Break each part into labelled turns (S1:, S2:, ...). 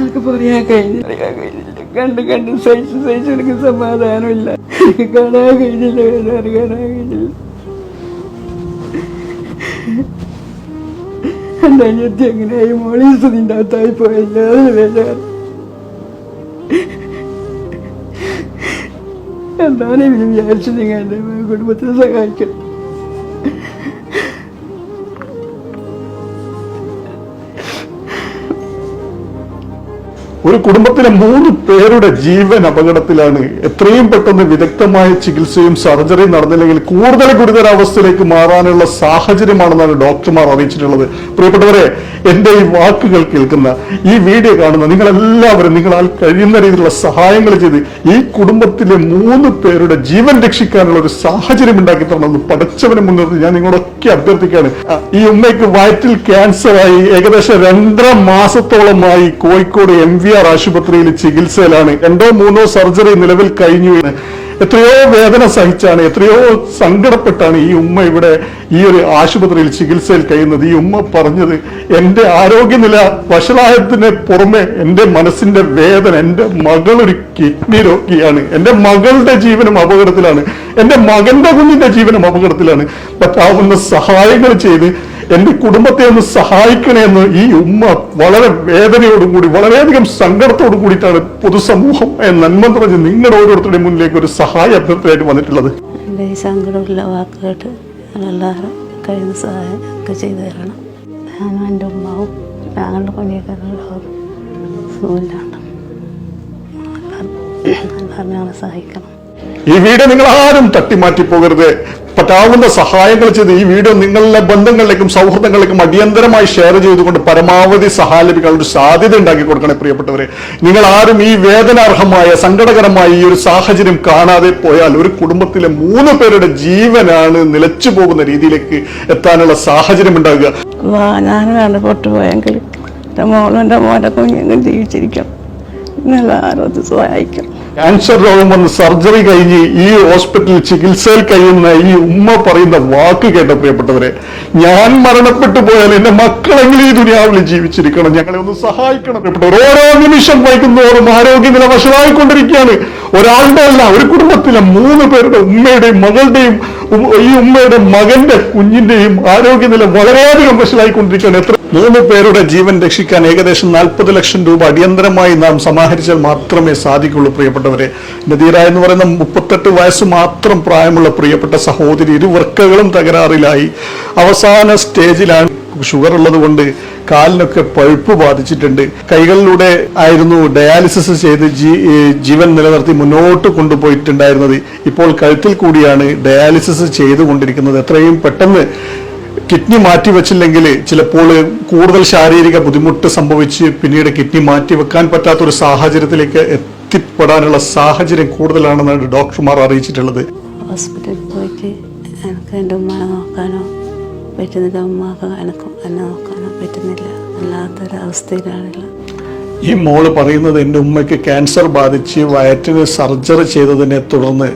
S1: എനിക്ക് പറയാൻ കഴിഞ്ഞില്ല. അറിയാൻ കഴിഞ്ഞില്ല. കണ്ട് കണ്ട് സഹിച്ച് സഹിച്ച് എനിക്ക് സമാധാനമില്ല. കാണാൻ കഴിഞ്ഞില്ല അറിയാനാ കഴിഞ്ഞില്ല. എന്റെ അനിയത്തി എങ്ങനെയായി? മോളീസ് നിന്റെ അകത്തായി പോയല്ലോ? വേദന എന്താണ് ഇവർ വിചാരിച്ചു നിങ്ങൾ എന്റെ കുടുംബത്തിനെ സഹായിക്കണം.
S2: ഒരു കുടുംബത്തിലെ മൂന്ന് പേരുടെ ജീവൻ അപകടത്തിലാണ്. എത്രയും പെട്ടെന്ന് വിദഗ്ധമായ ചികിത്സയും സർജറിയും നടന്നില്ലെങ്കിൽ കൂടുതൽ ഗുരുതരാവസ്ഥയിലേക്ക് മാറാനുള്ള സാഹചര്യമാണെന്നാണ് ഡോക്ടർമാർ അറിയിച്ചിട്ടുള്ളത്. പ്രിയപ്പെട്ടവരെ എന്റെ ഈ വാക്കുകൾ കേൾക്കുന്ന ഈ വീഡിയോ കാണുന്ന നിങ്ങളെല്ലാവരും നിങ്ങളാൽ കഴിയുന്ന രീതിയിലുള്ള സഹായങ്ങൾ ചെയ്ത് ഈ കുടുംബത്തിലെ മൂന്ന് പേരുടെ ജീവൻ രക്ഷിക്കാനുള്ള ഒരു സാഹചര്യം ഉണ്ടാക്കി തരണമെന്ന് പഠിച്ചവനെ മുൻനിർത്തി ഞാൻ നിങ്ങളൊക്കെ അഭ്യർത്ഥിക്കുകയാണ്. ഈ ഉമ്മയ്ക്ക് വയറ്റിൽ ക്യാൻസറായി ഏകദേശം രണ്ടര മാസത്തോളമായി കോഴിക്കോട് എം വി ആർ ആശുപത്രിയിൽ ചികിത്സയിലാണ്. രണ്ടോ മൂന്നോ സർജറി നിലവിൽ കഴിഞ്ഞു എത്രയോ വേദന സഹിച്ചാണ് എത്രയോ സങ്കടപ്പെട്ടാണ് ഈ ഉമ്മ ഇവിടെ ഈ ഒരു ആശുപത്രിയിൽ ചികിത്സയിൽ കഴിയുന്നത്. ഈ ഉമ്മ പറഞ്ഞത് എന്റെ ആരോഗ്യനില വഷളായത്തിന് പുറമെ എന്റെ മനസ്സിന്റെ വേദന എന്റെ മകളൊരു കിഡ്നി രോഗിയാണ്. എന്റെ മകളുടെ ജീവനും അപകടത്തിലാണ്. എന്റെ മകന്റെ കുഞ്ഞിന്റെ ജീവനും അപകടത്തിലാണ്. പറ്റാവുന്ന സഹായങ്ങൾ ചെയ്ത് എന്റെ കുടുംബത്തെ ഒന്ന് സഹായിക്കണേ എന്ന് ഈ ഉമ്മ വളരെ വേദനയോടും കൂടി വളരെയധികം സങ്കടത്തോടു കൂടിയിട്ടാണ് പൊതുസമൂഹം നന്മ പറഞ്ഞ് നിങ്ങളുടെ ഓരോരുത്തരുടെയും മുന്നിലേക്ക് ഒരു സഹായ അഭ്യർത്ഥനയായിട്ട് വന്നിട്ടുള്ളത്.
S3: എന്റെ ഈ സങ്കടമുള്ള വാക്ക് കേട്ട് എല്ലാവരും കഴിയുന്ന സഹായം ഒക്കെ ചെയ്തു തരണം. ഞാനും എന്റെ ഉമ്മാവും ഞങ്ങളുടെ കുഞ്ഞിയൊക്കെ സുഖമില്ലാണ്ട് എല്ലാവരും ഞങ്ങളെ സഹായിക്കണം.
S2: ഈ വീട് നിങ്ങൾ ആരും തട്ടിമാറ്റി പോകരുത് പറ്റാവുന്ന സഹായങ്ങൾ ചെയ്ത് ഈ വീഡിയോ നിങ്ങളുടെ ബന്ധങ്ങളിലേക്കും സൗഹൃദങ്ങളിലേക്കും അടിയന്തരമായി ഷെയർ ചെയ്തുകൊണ്ട് പരമാവധി സഹായം ലഭിക്കാൻ ഒരു സാധ്യത ഉണ്ടാക്കി കൊടുക്കണേ പ്രിയപ്പെട്ടവരെ. നിങ്ങൾ ആരും ഈ വേദനാർഹമായ സങ്കടകരമായ ഈ ഒരു സാഹചര്യം കാണാതെ പോയാൽ ഒരു കുടുംബത്തിലെ മൂന്ന് പേരുടെ ജീവനാണ് നിലച്ചു പോകുന്ന രീതിയിലേക്ക് എത്താനുള്ള സാഹചര്യം ഉണ്ടാകുക.
S1: എന്റെ മോളും എന്റെ മോന്റെ കുഞ്ഞുങ്ങളും ജീവിച്ചിരിക്കണം സഹായിക്കണം
S2: ക്യാൻസർ രോഗം വന്ന് സർജറി കഴിഞ്ഞ് ഈ ഹോസ്പിറ്റലിൽ ചികിത്സയിൽ കഴിയുന്ന ഈ ഉമ്മ പറയുന്ന വാക്ക് കേട്ട പ്രിയപ്പെട്ടവരെ ഞാൻ മരണപ്പെട്ടു പോയാൽ എന്റെ മക്കളെങ്കിലും ഈ ദുനിയാവിൽ ജീവിച്ചിരിക്കണം. ഞങ്ങളെ ഒന്ന് സഹായിക്കണം പ്രിയപ്പെട്ടവർ ഓരോ നിമിഷം വൈകുന്നോറും ആരോഗ്യനില വഷളായിക്കൊണ്ടിരിക്കുകയാണ്. ഒരാളുടെ അല്ല ഒരു കുടുംബത്തിലെ മൂന്ന് പേരുടെ ഉമ്മയുടെയും മകളുടെയും ഈ ഉമ്മയുടെ മകന്റെ കുഞ്ഞിന്റെയും ആരോഗ്യനില വളരെയധികം വഷളായിക്കൊണ്ടിരിക്കുകയാണ്. എത്ര മൂന്ന് പേരുടെ ജീവൻ രക്ഷിക്കാൻ ഏകദേശം നാൽപ്പത് ലക്ഷം രൂപ അടിയന്തരമായി നാം സമാഹരിച്ചാൽ മാത്രമേ സാധിക്കുള്ളൂ പ്രിയപ്പെട്ടവരെ. നദീറ എന്ന് പറയുന്ന മുപ്പത്തെട്ട് വയസ്സ് മാത്രം പ്രായമുള്ള പ്രിയപ്പെട്ട സഹോദരി ഇരുവർക്കകളും തകരാറിലായി. അവസാന സ്റ്റേജിലാണ് ഷുഗർ ഉള്ളത് കൊണ്ട് കാലിനൊക്കെ പഴുപ്പ് ബാധിച്ചിട്ടുണ്ട്. കൈകളിലൂടെ ആയിരുന്നു ഡയാലിസിസ് ചെയ്ത് ജീവൻ നിലനിർത്തി മുന്നോട്ട് കൊണ്ടുപോയിട്ടുണ്ടായിരുന്നത്. ഇപ്പോൾ കഴുത്തിൽ കൂടിയാണ് ഡയാലിസിസ് ചെയ്തുകൊണ്ടിരിക്കുന്നത്. എത്രയും പെട്ടെന്ന് കിഡ്നി മാറ്റി വെച്ചില്ലെങ്കിൽ ചിലപ്പോൾ കൂടുതൽ ശാരീരിക ബുദ്ധിമുട്ട് സംഭവിച്ച് പിന്നീട് കിഡ്നി മാറ്റി വെക്കാൻ പറ്റാത്ത ഒരു സാഹചര്യത്തിലേക്ക് എത്തിപ്പെടാനുള്ള സാഹചര്യം കൂടുതലാണെന്നാണ് ഡോക്ടർമാർ അറിയിച്ചിട്ടുള്ളത്.
S3: ഹോസ്പിറ്റലിൽ പോയിട്ട് എനിക്ക് എന്റെ ഉമ്മനെ നോക്കാനോ പറ്റുന്നില്ല. ഉമ്മാക്ക് എനക്കും എന്നെ നോക്കാനോ പറ്റുന്നില്ല. വല്ലാത്തൊരവസ്ഥയിലാണുള്ളത്
S2: ഈ മോൾ പറയുന്നത് എന്റെ ഉമ്മയ്ക്ക് ക്യാൻസർ ബാധിച്ച് വയറ്റിന് സർജറി ചെയ്തതിനെ തുടർന്ന്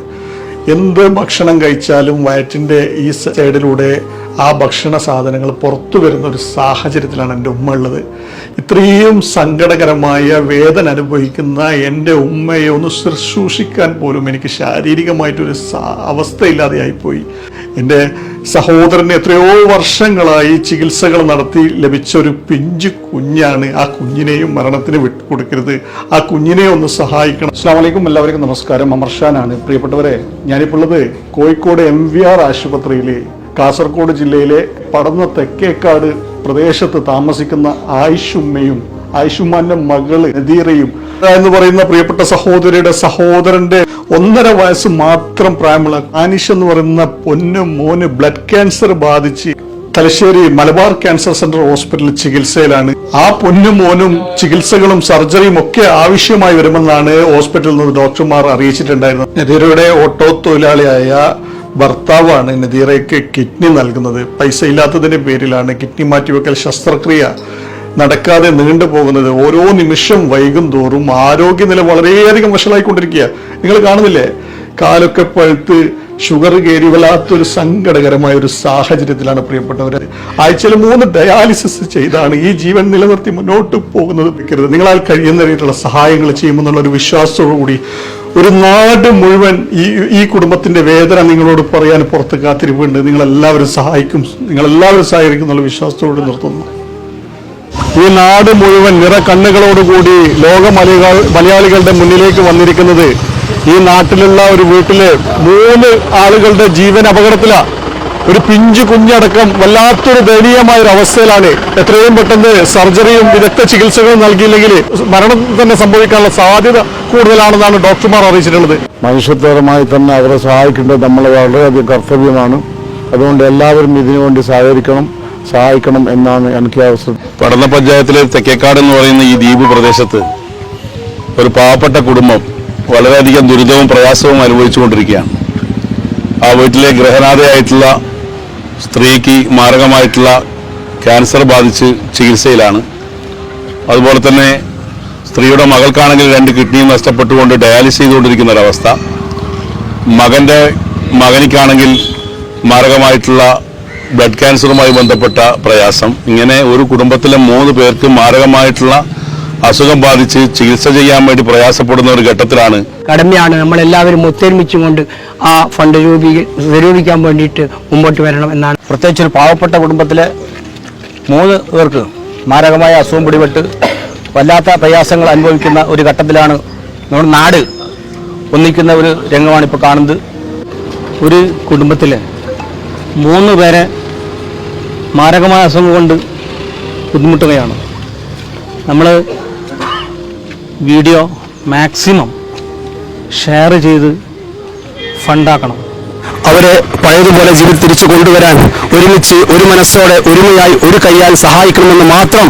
S2: എന്ത് ഭക്ഷണം കഴിച്ചാലും വയറ്റിന്റെ ഈ സൈഡിലൂടെ ആ ഭക്ഷണ സാധനങ്ങൾ പുറത്തു വരുന്ന ഒരു സാഹചര്യത്തിലാണ് എന്റെ ഉമ്മ ഉള്ളത്. ഇത്രയും സങ്കടകരമായ വേദന അനുഭവിക്കുന്ന എന്റെ ഉമ്മയെ ഒന്ന് ശുശ്രൂഷിക്കാൻ പോലും എനിക്ക് ശാരീരികമായിട്ടൊരു അവസ്ഥയില്ലാതെയായിപ്പോയി എന്റെ സഹോദരന് എത്രയോ വർഷങ്ങളായി ചികിത്സകൾ നടത്തി ലഭിച്ച ഒരു പിഞ്ചു കുഞ്ഞാണ് ആ കുഞ്ഞിനെയും മരണത്തിന് വിട്ടുകൊടുക്കരുത് ആ കുഞ്ഞിനെ ഒന്ന് സഹായിക്കണം. അസ്സാം വലൈക്കും എല്ലാവർക്കും നമസ്കാരം. അമർഷാനാണ് പ്രിയപ്പെട്ടവരെ ഞാനിപ്പോൾ ഉള്ളത് കോഴിക്കോട് എം വി ആർ ആശുപത്രിയിലെ കാസർഗോഡ് ജില്ലയിലെ പടന്ന തെക്കേക്കാട് പ്രദേശത്ത് താമസിക്കുന്ന ആയിഷുമ്മയും ആയിഷുമാന്റെ മകൾ നദീറയും എന്ന് പറയുന്ന പ്രിയപ്പെട്ട സഹോദരിയുടെ സഹോദരന്റെ ഒന്നര വയസ്സ് മാത്രം പ്രായമുള്ള ആനിഷ് എന്ന് പറയുന്ന പൊന്ന് മോന് ബ്ലഡ് ക്യാൻസർ ബാധിച്ച് തലശ്ശേരി മലബാർ ക്യാൻസർ സെന്റർ ഹോസ്പിറ്റലിൽ ചികിത്സയിലാണ്. ആ പൊന്നും മോനും ചികിത്സകളും സർജറിയും ഒക്കെ ആവശ്യമായി വരുമെന്നാണ് ഹോസ്പിറ്റലിൽ നിന്ന് ഡോക്ടർമാർ അറിയിച്ചിട്ടുണ്ടായിരുന്നത്. നദീറയുടെ ഓട്ടോ തൊഴിലാളിയായ ഭർത്താവാണ് നദീറയ്ക്ക് കിഡ്നി നൽകുന്നത്. പൈസ ഇല്ലാത്തതിന്റെ പേരിലാണ് കിഡ്നി മാറ്റിവെക്കൽ ശസ്ത്രക്രിയ നടക്കാതെ നീണ്ടു പോകുന്നത്. ഓരോ നിമിഷം വൈകും തോറും ആരോഗ്യനില വളരെയധികം വഷളായിക്കൊണ്ടിരിക്കുക. നിങ്ങൾ കാണുന്നില്ലേ? കാലൊക്കെ പഴുത്ത് ഷുഗർ കയറി വല്ലാത്തൊരു സങ്കടകരമായ ഒരു സാഹചര്യത്തിലാണ് പ്രിയപ്പെട്ടവർ ആഴ്ചയിൽ മൂന്ന് ഡയാലിസിസ് ചെയ്താണ് ഈ ജീവൻ നിലനിർത്തി മുന്നോട്ട് പോകുന്നത്. വെക്കരുത് നിങ്ങളാൽ കഴിയുന്ന രീതിയിലുള്ള സഹായങ്ങൾ ചെയ്യുമെന്നുള്ള ഒരു വിശ്വാസത്തോടു കൂടി ഒരു നാട് മുഴുവൻ ഈ ഈ കുടുംബത്തിന്റെ വേദന നിങ്ങളോട് പറയാൻ പുറത്ത് കാത്തിരിപ്പുണ്ട്. നിങ്ങളെല്ലാവരും സഹായിക്കും. നിങ്ങളെല്ലാവരും സഹായിക്കും എന്നുള്ള വിശ്വാസത്തോട് നിർത്തുന്നു. ഈ നാട് മുഴുവൻ നിറ കണ്ണുകളോടുകൂടി ലോക മലയാള മലയാളികളുടെ മുന്നിലേക്ക് വന്നിരിക്കുന്നത് ഈ നാട്ടിലുള്ള ഒരു വീട്ടിലെ മൂന്ന് ആളുകളുടെ ജീവൻ അപകടത്തിലാണ് ഒരു പിഞ്ചു കുഞ്ഞടക്കം വല്ലാത്തൊരു ദയനീയമായ ഒരു അവസ്ഥയിലാണ് എത്രയും പെട്ടെന്ന് സർജറിയും വിദഗ്ധ ചികിത്സകളും നൽകിയില്ലെങ്കിൽ മരണം തന്നെ സംഭവിക്കാനുള്ള സാധ്യത കൂടുതലാണെന്നാണ് ഡോക്ടർമാർ അറിയിച്ചിട്ടുള്ളത്.
S4: മനുഷ്യത്വപരമായി തന്നെ അവരെ സഹായിക്കേണ്ടത് നമ്മളെ വളരെയധികം കർത്തവ്യമാണ്. അതുകൊണ്ട് എല്ലാവരും ഇതിനുവേണ്ടി സഹകരിക്കണം സഹായിക്കണം എന്നാണ് എനിക്ക് അവസരം.
S5: പടന്ന പഞ്ചായത്തിലെ തെക്കേക്കാട് എന്ന് പറയുന്ന ഈ ദ്വീപ് പ്രദേശത്ത് ഒരു പാവപ്പെട്ട കുടുംബം വളരെയധികം ദുരിതവും പ്രയാസവും അനുഭവിച്ചുകൊണ്ടിരിക്കുകയാണ്. ആ വീട്ടിലെ ഗൃഹനാഥയായിട്ടുള്ള സ്ത്രീക്ക് മാരകമായിട്ടുള്ള ക്യാൻസർ ബാധിച്ച് ചികിത്സയിലാണ്. അതുപോലെ തന്നെ സ്ത്രീയുടെ മകൾക്കാണെങ്കിൽ രണ്ട് കിഡ്നിയും നഷ്ടപ്പെട്ടുകൊണ്ട് ഡയാലിസിസ് ചെയ്തുകൊണ്ടിരിക്കുന്ന ഒരവസ്ഥ. മകന്റെ മകനിക്കാണെങ്കിൽ മാരകമായിട്ടുള്ള ബ്ലഡ് ക്യാൻസറുമായി ബന്ധപ്പെട്ട പ്രയാസം. ഇങ്ങനെ ഒരു കുടുംബത്തിലെ മൂന്ന് പേർക്ക് മാരകമായിട്ടുള്ള അസുഖം ബാധിച്ച് ചികിത്സ ചെയ്യാൻ വേണ്ടി പ്രയാസപ്പെടുന്ന ഒരു ഘട്ടത്തിലാണ്
S6: കടമയാണ് നമ്മളെല്ലാവരും ഒത്തൊരുമിച്ചുകൊണ്ട് ആ ഫണ്ട് രൂപീ സ്വരൂപിക്കാൻ വേണ്ടിയിട്ട് മുമ്പോട്ട് വരണം എന്നാണ്.
S7: പ്രത്യേകിച്ച് ഒരു പാവപ്പെട്ട കുടുംബത്തിലെ മൂന്ന് പേർക്ക് മാരകമായ അസുഖം പിടിപെട്ട് വല്ലാത്ത പ്രയാസങ്ങൾ അനുഭവിക്കുന്ന ഒരു ഘട്ടത്തിലാണ് നമ്മുടെ നാട് ഒന്നിക്കുന്ന ഒരു രംഗമാണ് ഇപ്പോൾ കാണുന്നത്. ഒരു കുടുംബത്തിൽ മൂന്ന് പേരെ മാരകമായ അസുഖം കൊണ്ട് ബുദ്ധിമുട്ടുകയാണ്. നമ്മൾ വീഡിയോ മാക്സിമം ഷെയർ ചെയ്ത് ഫണ്ടാക്കണം
S8: അവരെ പഴയതുപോലെ ജീവിതം തിരിച്ചു കൊണ്ടുവരാൻ ഒരുമിച്ച് ഒരു മനസ്സോടെ ഒരുമയായി ഒരു കൈയാൽ സഹായിക്കണമെന്ന് മാത്രം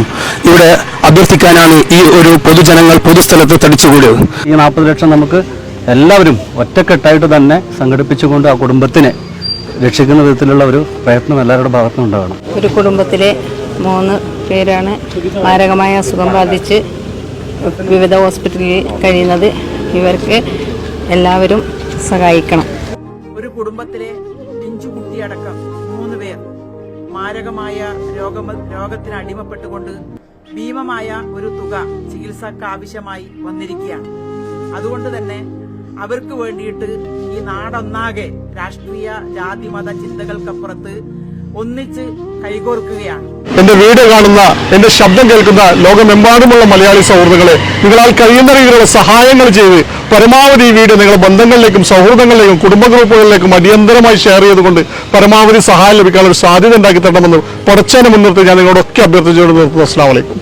S8: ഇവിടെ അഭ്യർത്ഥിക്കാനാണ് ഈ ഒരു പൊതുജനങ്ങൾ പൊതുസ്ഥലത്ത് തടിച്ചുകൂടിയത്.
S7: ഈ നാൽപ്പത് ലക്ഷം നമുക്ക് എല്ലാവരും ഒറ്റക്കെട്ടായിട്ട് തന്നെ സംഘടിപ്പിച്ചുകൊണ്ട് ആ കുടുംബത്തിനെ രക്ഷിക്കുന്ന വിധത്തിലുള്ള ഒരു പ്രയത്നം എല്ലാവരുടെ ഭാഗത്തുനിന്നുണ്ടാവണം.
S3: ഒരു കുടുംബത്തിലെ മൂന്ന് പേരാണ് മാരകമായ അസുഖം ബാധിച്ച് വിവിധ ഹോസ്പിറ്റലിൽ കഴിയുന്നത് ഇവർക്ക് എല്ലാവരും സഹായിക്കണം.
S9: ഒരു കുടുംബത്തിലെ പിഞ്ചുകുട്ടിയടക്കം മൂന്ന് പേർ മാരകമായ രോഗ രോഗത്തിന് അടിമപ്പെട്ടുകൊണ്ട് ഭീമമായ ഒരു തുക ചികിത്സക്ക് ആവശ്യമായി വന്നിരിക്കുകയാണ്. അതുകൊണ്ട് തന്നെ അവർക്ക് വേണ്ടിയിട്ട് ഈ നാടൊന്നാകെ രാഷ്ട്രീയ ജാതി മത ചിന്തകൾക്കപ്പുറത്ത് ഒന്നിച്ച് കൈകോർക്കുകയാണ്.
S2: എന്റെ വീട് കാണുന്ന എന്റെ ശബ്ദം കേൾക്കുന്ന ലോകമെമ്പാടുമുള്ള മലയാളി സൗഹൃദങ്ങളെ നിങ്ങളാൽ കഴിയുന്ന രീതിയിലുള്ള സഹായങ്ങൾ ചെയ്ത് പരമാവധി ഈ വീഡിയോ നിങ്ങളുടെ ബന്ധങ്ങളിലേക്കും സൗഹൃദങ്ങളിലേക്കും കുടുംബ ഗ്രൂപ്പുകളിലേക്കും അടിയന്തരമായി ഷെയർ ചെയ്തുകൊണ്ട് പരമാവധി സഹായം ലഭിക്കാനുള്ള ഒരു സാധ്യത ഉണ്ടാക്കി തരണമെന്ന് പടച്ചേനെ മുൻനിർത്തി ഞാൻ നിങ്ങളോടൊക്കെ അഭ്യർത്ഥിച്ചുകൊണ്ട് നിർത്തുന്നു. അസ്സാം വലൈക്കും